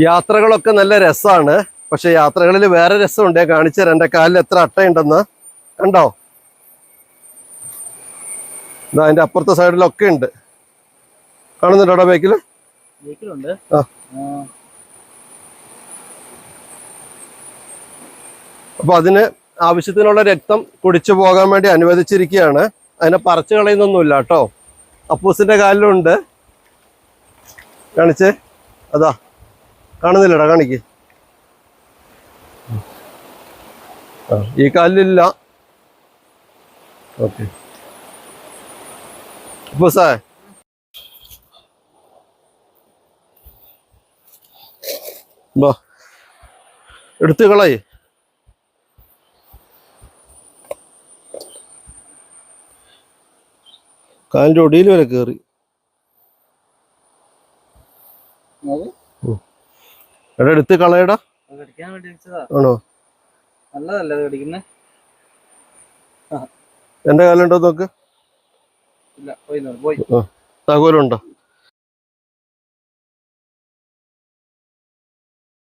യാത്രകളൊക്കെ നല്ല രസമാണ് പക്ഷെ യാത്രകളിൽ വേറെ രസമുണ്ട്. ഞാൻ കാണിച്ചു തരാം. എന്റെ കാലിൽ എത്ര അട്ടയുണ്ടെന്ന്. കണ്ടോ? ഇതാ അതിന്റെ അപ്പുറത്തെ സൈഡിലൊക്കെ ഉണ്ട്. കാണുന്നുണ്ടോ ബൈക്കിൽ വീട്ടിലുണ്ട് ആ. അപ്പൊ അതിന് ആവശ്യത്തിനുള്ള രക്തം കുടിച്ചു പോകാൻ വേണ്ടി അനുവദിച്ചിരിക്കുകയാണ്. അതിനെ പറിച്ചു കളയുന്നൊന്നുമില്ല കേട്ടോ. അപ്പൂസിന്റെ കാലിലുണ്ട്. കാണിച്ചേ. അതാ. കാണുന്നില്ലടാ കാണിക്ക്. ഈ കാലിലില്ല. ഓക്കെ. അപ്പൂസേ ബാ എടുത്തു കളയേ. കാലിന്റെ ഒടിയിൽ വരെ കയറി എടാ എടുത്ത് കളയടാ. ആണോ? എന്റെ കാലുണ്ടോ നോക്ക്? താക്കോലുണ്ടോ?